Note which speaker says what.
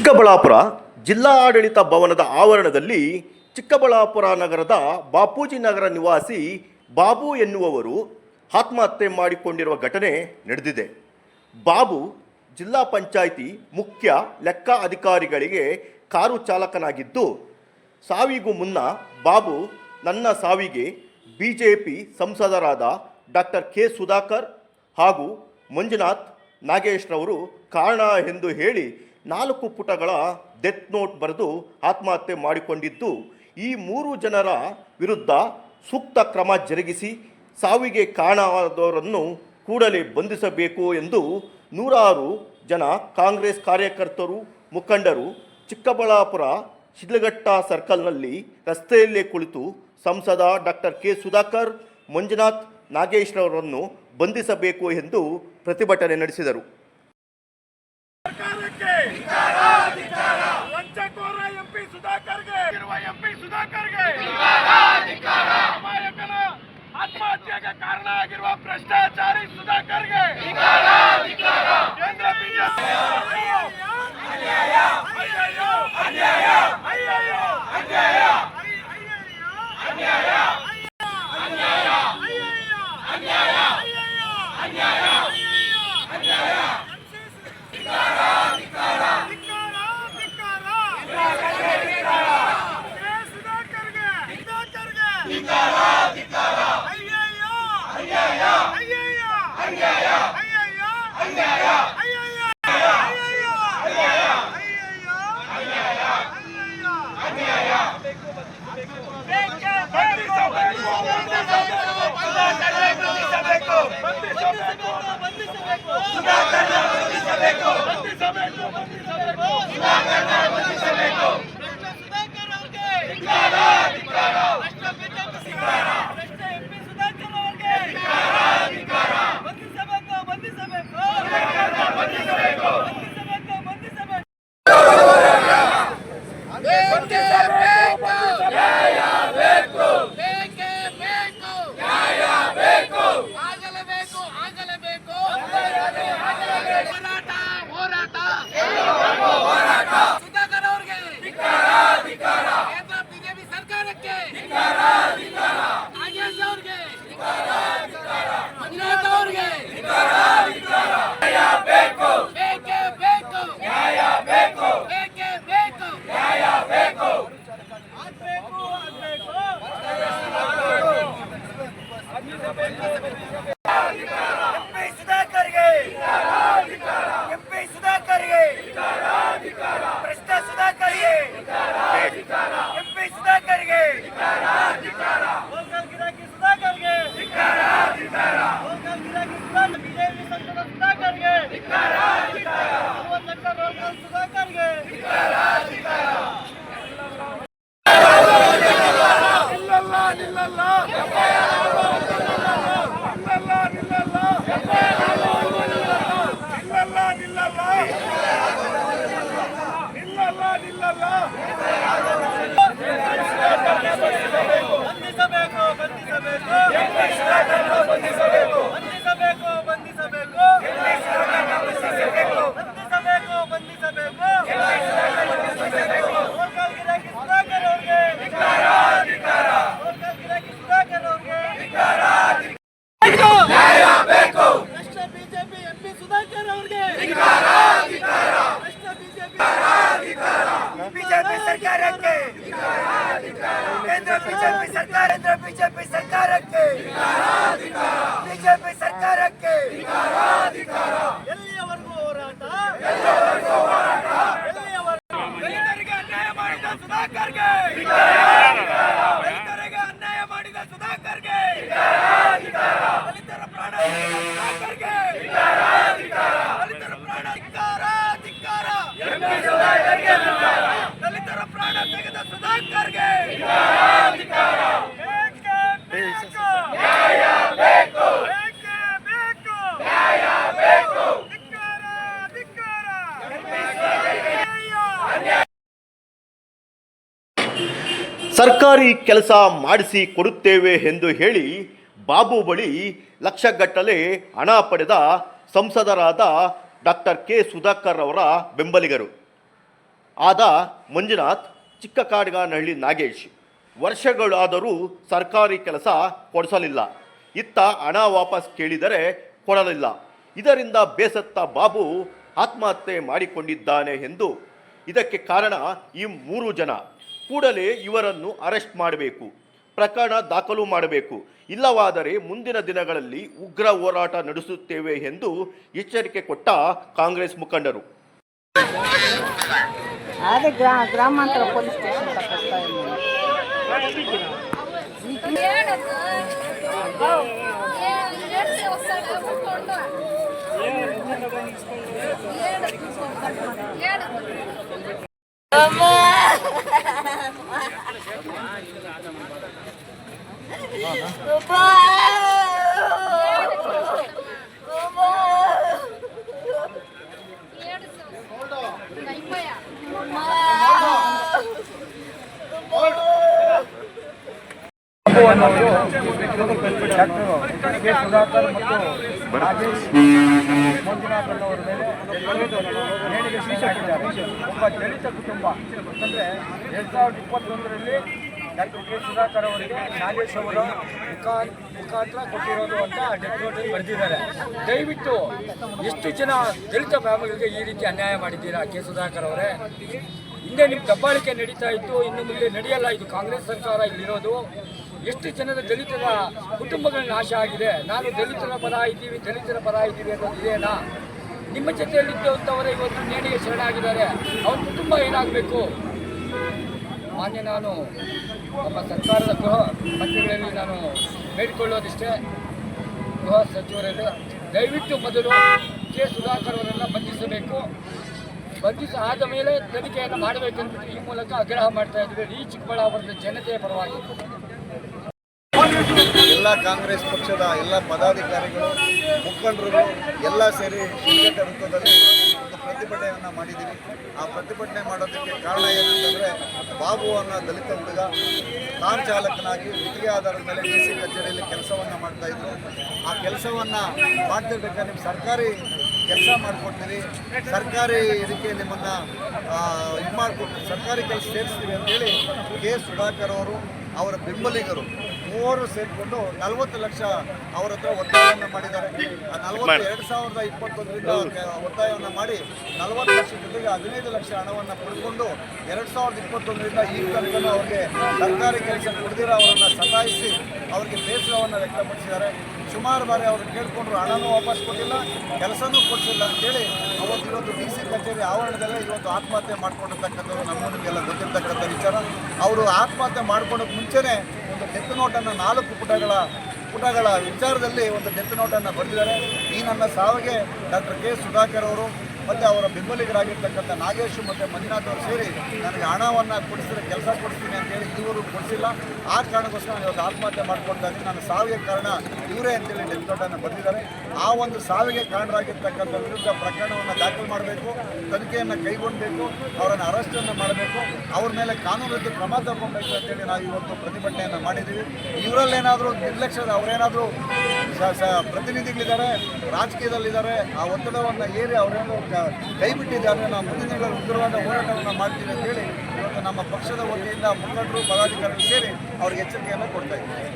Speaker 1: ಚಿಕ್ಕಬಳ್ಳಾಪುರ ಜಿಲ್ಲಾ ಆಡಳಿತ ಭವನದ ಆವರಣದಲ್ಲಿ ಚಿಕ್ಕಬಳ್ಳಾಪುರ ನಗರದ ಬಾಪೂಜಿ ನಗರ ನಿವಾಸಿ ಬಾಬು ಎನ್ನುವವರು ಆತ್ಮಹತ್ಯೆ ಮಾಡಿಕೊಂಡಿರುವ ಘಟನೆ ನಡೆದಿದೆ. ಬಾಬು ಜಿಲ್ಲಾ ಪಂಚಾಯಿತಿ ಮುಖ್ಯ ಲೆಕ್ಕ ಅಧಿಕಾರಿಗಳಿಗೆ ಕಾರು ಚಾಲಕನಾಗಿದ್ದು, ಸಾವಿಗೂ ಮುನ್ನ ಬಾಬು ನನ್ನ ಸಾವಿಗೆ ಬಿ ಜೆ ಪಿ ಸಂಸದರಾದ ಡಾಕ್ಟರ್ ಕೆ ಸುಧಾಕರ್ ಹಾಗೂ ಮಂಜುನಾಥ್ ನಾಗೇಶ್ರವರು ಕಾರಣ ಎಂದು ಹೇಳಿ ನಾಲ್ಕು ಪುಟಗಳ ಡೆತ್ ನೋಟ್ ಬರೆದು ಆತ್ಮಹತ್ಯೆ ಮಾಡಿಕೊಂಡಿದ್ದು, ಈ ಮೂರು ಜನರ ವಿರುದ್ಧ ಸೂಕ್ತ ಕ್ರಮ ಜರುಗಿಸಿ ಸಾವಿಗೆ ಕಾರಣವಾದವರನ್ನು ಕೂಡಲೇ ಬಂಧಿಸಬೇಕು ಎಂದು ನೂರಾರು ಜನ ಕಾಂಗ್ರೆಸ್ ಕಾರ್ಯಕರ್ತರು, ಮುಖಂಡರು ಚಿಕ್ಕಬಳ್ಳಾಪುರ ಶಿಡ್ಲಘಟ್ಟ ಸರ್ಕಲ್ನಲ್ಲಿ ರಸ್ತೆಯಲ್ಲೇ ಕುಳಿತು ಸಂಸದ ಡಾಕ್ಟರ್ ಕೆ ಸುಧಾಕರ್, ಮಂಜುನಾಥ್ ನಾಗೇಶ್ರವರನ್ನು ಬಂಧಿಸಬೇಕು ಎಂದು ಪ್ರತಿಭಟನೆ ನಡೆಸಿದರು.
Speaker 2: কে ইসলাম ಸರ್ಕಾರಕ್ಕೆ
Speaker 3: ಕೇಂದ್ರ ಬಿಜೆಪಿ ಸರ್ಕಾರ ಕೇಂದ್ರ ಬಿಜೆಪಿ ಸರ್ಕಾರಕ್ಕೆ ಬಿಜೆಪಿ ಸರ್ಕಾರಕ್ಕೆ
Speaker 1: ಸರ್ಕಾರಿ ಕೆಲಸ ಮಾಡಿಸಿ ಕೊಡುತ್ತೇವೆ ಎಂದು ಹೇಳಿ ಬಾಬು ಬಳಿ ಲಕ್ಷಗಟ್ಟಲೆ ಹಣ ಪಡೆದ ಸಂಸದರಾದ ಡಾಕ್ಟರ್ ಕೆ ಸುಧಾಕರ್ ಅವರ ಬೆಂಬಲಿಗರು. ಆದ ಮಂಜುನಾಥ್, ಚಿಕ್ಕಕಾಡ್ಗಾನಹಳ್ಳಿ ನಾಗೇಶ್, ವರ್ಷಗಳಾದರೂ ಸರ್ಕಾರಿ ಕೆಲಸ ಕೊಡಿಸಲಿಲ್ಲ. ಇತ್ತ ಹಣ ವಾಪಸ್ ಕೇಳಿದರೆ ಕೊಡಲಿಲ್ಲ. ಇದರಿಂದ ಬೇಸತ್ತ ಬಾಬು ಆತ್ಮಹತ್ಯೆ ಮಾಡಿಕೊಂಡಿದ್ದಾನೆ ಎಂದು. ಇದಕ್ಕೆ ಕಾರಣ ಈ ಮೂರು ಜನ. ಕೂಡಲೇ ಇವರನ್ನು ಅರೆಸ್ಟ್ ಮಾಡಬೇಕು ಪ್ರಕರಣ ದಾಖಲು ಮಾಡಬೇಕು. ಇಲ್ಲವಾದರೆ ಮುಂದಿನ ದಿನಗಳಲ್ಲಿ ಉಗ್ರ ಹೋರಾಟ ನಡೆಸುತ್ತೇವೆ ಎಂದು ಎಚ್ಚರಿಕೆ ಕೊಟ್ಟ ಕಾಂಗ್ರೆಸ್ ಮುಖಂಡರು.
Speaker 4: ಅದೇ ಗ್ರಾ ಗ್ರಾಮಾಂತರ ಪೊಲೀಸ್ ಸ್ಟೇಷನ್ ತಪ್ಪಿಸ್ತಾ 我还 ಇದ್ದೀನಿ
Speaker 2: ಡಾಕ್ಟರ್ ಕೆ ಮೇಲೆ ದಲಿತ ಕುಟುಂಬ ಯಾಕಂದರೆ ಎರಡು ಸಾವಿರದ ಇಪ್ಪತ್ತೊಂದರಲ್ಲಿ ಡಾಕ್ಟರ್ ಕೆ ಸುಧಾಕರ್ ಅವರಿಗೆ ನಾಗೇಶ್ ಅವರ ಮುಖಾ ಮುಖಾಂತರ ಕೊಟ್ಟಿರೋದು ಅಂತ ಡೆತ್ ನೋಟಲ್ಲಿ ಬರೆದಿದ್ದಾರೆ ದಯವಿಟ್ಟು ಎಷ್ಟು ಜನ ದಲಿತ ಫ್ಯಾಮಿಲಿಗೆ ಈ ರೀತಿ ಅನ್ಯಾಯ ಮಾಡಿದ್ದೀರಾ ಕೆ ಸುಧಾಕರ್ ಅವರೇ? ಹಿಂದೆ ನಿಮ್ಮ ದಬ್ಬಾಳಿಕೆ ನಡೀತಾ ಇತ್ತು, ಇನ್ನು ಮುಂದೆ ನಡೆಯಲ್ಲ. ಇದು ಕಾಂಗ್ರೆಸ್ ಸರ್ಕಾರ ಇಲ್ಲಿರೋದು. ಎಷ್ಟು ಜನದ ದಲಿತರ ಕುಟುಂಬಗಳ ನಾಶ ಆಗಿದೆ? ನಾನು ದಲಿತರ ಪರ ಇದ್ದೀವಿ, ದಲಿತರ ಪರ ಇದ್ದೀವಿ ಅನ್ನೋದು ಇದೇನಾ? ನಿಮ್ಮ ಜೊತೆಯಲ್ಲಿದ್ದಂಥವರೇ ಇವತ್ತು ನೇಣಿಗೆ ಶರಣಾಗಿದ್ದಾರೆ. ಅವ್ರ ಕುಟುಂಬ ಏನಾಗಬೇಕು? ಮಾನ್ಯ ನಾನು ನಮ್ಮ ಸರ್ಕಾರದ ಗೃಹ ಮಂತ್ರಿಗಳಲ್ಲಿ ನಾನು ಬೇಡಿಕೊಳ್ಳೋದಿಷ್ಟೇ. ಗೃಹ ಸಚಿವರಲ್ಲಿ ದಯವಿಟ್ಟು ಮೊದಲು ಕೆ ಸುಧಾಕರ್ ಅವರನ್ನು ಬಂಧಿಸಬೇಕು. ಬಂಧಿಸ ಆದ ಮೇಲೆ ತನಿಖೆಯನ್ನು ಮಾಡಬೇಕಂತ ಈ ಮೂಲಕ ಆಗ್ರಹ ಮಾಡ್ತಾ ಇದ್ದೀವಿ. ಈ ಚಿಕ್ಕಬಳ್ಳಾಪುರದ ಜನತೆಯ ಪರವಾಗಿ.
Speaker 5: ಎಲ್ಲ ಕಾಂಗ್ರೆಸ್ ಪಕ್ಷದ ಎಲ್ಲ ಪದಾಧಿಕಾರಿಗಳು ಮುಖಂಡರು ಎಲ್ಲ ಸೇರಿ ಶಿಕ್ಷಕ ವೃತ್ತದಲ್ಲಿ ಒಂದು ಪ್ರತಿಭಟನೆಯನ್ನು ಮಾಡಿದ್ದೀವಿ. ಆ ಪ್ರತಿಭಟನೆ ಮಾಡೋದಕ್ಕೆ ಕಾರಣ ಏನಂತಂದರೆ, ಬಾಬು ಅನ್ನೋ ದಲಿತ ಹುಡುಗ ಕಾರ್ ಚಾಲಕನಾಗಿ ಗುತ್ತಿಗೆ ಆಧಾರದ ಮೇಲೆ ಡಿ ಸಿ ಕಚೇರಿಯಲ್ಲಿ ಕೆಲಸವನ್ನು ಮಾಡ್ತಾಯಿದ್ರು ಆ ಕೆಲಸವನ್ನು ಮಾಡ್ತಿರ್ಬೇಕಾದ್ರೆ ನಿಮ್ಮ ಸರ್ಕಾರಿ ಕೆಲಸ ಮಾಡಿಕೊಡ್ತೀರಿ ಸರ್ಕಾರಿ ಇದಕ್ಕೆ ನಿಮ್ಮನ್ನು ಇದು ಮಾಡಿಕೊಟ್ಟು ಸರ್ಕಾರಿ ಕೆಲಸ ಸೇರಿಸ್ತೀವಿ ಅಂತೇಳಿ ಕೆ ಸುಧಾಕರ್ ಅವರು ಅವರ ಬೆಂಬಲಿಗರು ಮೂವರು ಸೇರಿಕೊಂಡು ನಲವತ್ತು ಲಕ್ಷ ಅವರ ಹತ್ರ ಒತ್ತಾಯವನ್ನು ಮಾಡಿದ್ದಾರೆ. ಆ ನಲವತ್ತು ಎರಡು ಸಾವಿರದ ಇಪ್ಪತ್ತೊಂದರಿಂದ ಒತ್ತಾಯವನ್ನು ಮಾಡಿ ನಲವತ್ತು ಲಕ್ಷ ಜೊತೆಗೆ ಹದಿನೈದು ಲಕ್ಷ ಹಣವನ್ನು ಪಡ್ಕೊಂಡು ಎರಡು ಸಾವಿರದ ಇಪ್ಪತ್ತೊಂದರಿಂದ ಈ ತನಕ ಅವರಿಗೆ ಸರ್ಕಾರಿ ಕೆಲಸ ಕೊಡದಿರೋ ಅವರನ್ನು ಸತಾಯಿಸಿ ಅವರಿಗೆ ಬೇಸರವನ್ನು ವ್ಯಕ್ತಪಡಿಸಿದ್ದಾರೆ. ಸುಮಾರು ಬಾರಿ ಅವರು ಕೇಳಿಕೊಂಡ್ರು ಹಣನೂ ವಾಪಸ್ ಕೊಟ್ಟಿಲ್ಲ ಕೆಲಸನೂ ಕೊಡಿಸಿಲ್ಲ ಅಂತೇಳಿ ಅವತ್ತು ಇವತ್ತು ಡಿ ಸಿ ಕಚೇರಿ ಆವರಣದಲ್ಲೇ ಇವತ್ತು ಆತ್ಮಹತ್ಯೆ ಮಾಡ್ಕೊಂಡಿರ್ತಕ್ಕಂಥದ್ದು ನಮ್ಮೊಂದಿಗೆಲ್ಲ ಗೊತ್ತಿರ್ತಕ್ಕಂಥ ವಿಚಾರ. ಅವರು ಆತ್ಮಹತ್ಯೆ ಮಾಡ್ಕೊಳಕ್ಕೆ ಮುಂಚೆನೇ ಒಂದು ಡೆತ್ ನೋಟನ್ನು ನಾಲ್ಕು ಪುಟಗಳ ಪುಟಗಳ ವಿಚಾರದಲ್ಲಿ ಒಂದು ಡೆತ್ ನೋಟನ್ನು ಬರೆದಿದ್ದಾರೆ. ಈ ನನ್ನ ಸಾವಿಗೆ ಡಾಕ್ಟರ್ ಕೆ ಸುಧಾಕರ್ ಅವರು ಮತ್ತು ಅವರ ಬೆಂಬಲಿಗರಾಗಿರ್ತಕ್ಕಂಥ ನಾಗೇಶ್ ಮತ್ತು ಮಂಜುನಾಥ್ ಅವರು ಸೇರಿ ನನಗೆ ಹಣವನ್ನು ಕೊಡಿಸಿದ್ರೆ ಕೆಲಸ ಕೊಡಿಸ್ತೀನಿ ಅಂತೇಳಿ ಇವರು ಕೊಡಿಸಿಲ್ಲ. ಆ ಕಾರಣಕ್ಕೋಸ್ಕರ ನಾನು ಇವತ್ತು ಆತ್ಮಹತ್ಯೆ ಮಾಡ್ಕೊಳ್ತಾ ಇದ್ದೀನಿ. ನನ್ನ ಸಾವಿಗೆ ಕಾರಣ ಇವರೇ ಅಂತೇಳಿ ಡೆತ್ ನೋಟನ್ನು ಬರೆದಿದ್ದಾರೆ ಆ ಒಂದು ಸಾವಿಗೆ ಕಾರಣರಾಗಿರ್ತಕ್ಕಂಥ ವಿರುದ್ಧ ಪ್ರಕರಣವನ್ನು ದಾಖಲು ಮಾಡಬೇಕು, ತನಿಖೆಯನ್ನು ಕೈಗೊಳ್ಳಬೇಕು ಅವರನ್ನು ಅರೆಸ್ಟನ್ನು ಮಾಡಬೇಕು, ಅವ್ರ ಮೇಲೆ ಕಾನೂನು ಕ್ರಮ ತಗೊಳ್ಬೇಕು ಅಂತೇಳಿ ನಾವು ಇವತ್ತು ಪ್ರತಿಭಟನೆಯನ್ನು ಮಾಡಿದ್ದೀವಿ. ಇವರಲ್ಲೇನಾದರೂ ನಿರ್ಲಕ್ಷ್ಯದ ಅವರೇನಾದರೂ ಪ್ರತಿನಿಧಿಗಳಿದ್ದಾರೆ, ರಾಜಕೀಯದಲ್ಲಿದ್ದಾರೆ, ಆ ಒತ್ತಡವನ್ನು ಏರಿ ಅವರೇನು ಕ- ಕೈ ಬಿಟ್ಟಿದ್ದಾರೆ ನಾವು ಮುಂದಿನ ದಿನಗಳಲ್ಲಿ ಉಗ್ರವಾದ ಹೋರಾಟವನ್ನು ಮಾಡ್ತೀವಿ ಅಂತೇಳಿ ಇವತ್ತು ನಮ್ಮ ಪಕ್ಷದ ವತಿಯಿಂದ ಮುಖಂಡರು, ಪದಾಧಿಕಾರಿಗಳು ಸೇರಿ ಅವ್ರಿಗೆ ಎಚ್ಚರಿಕೆಯನ್ನು ಕೊಡ್ತಾ ಇದ್ದೀವಿ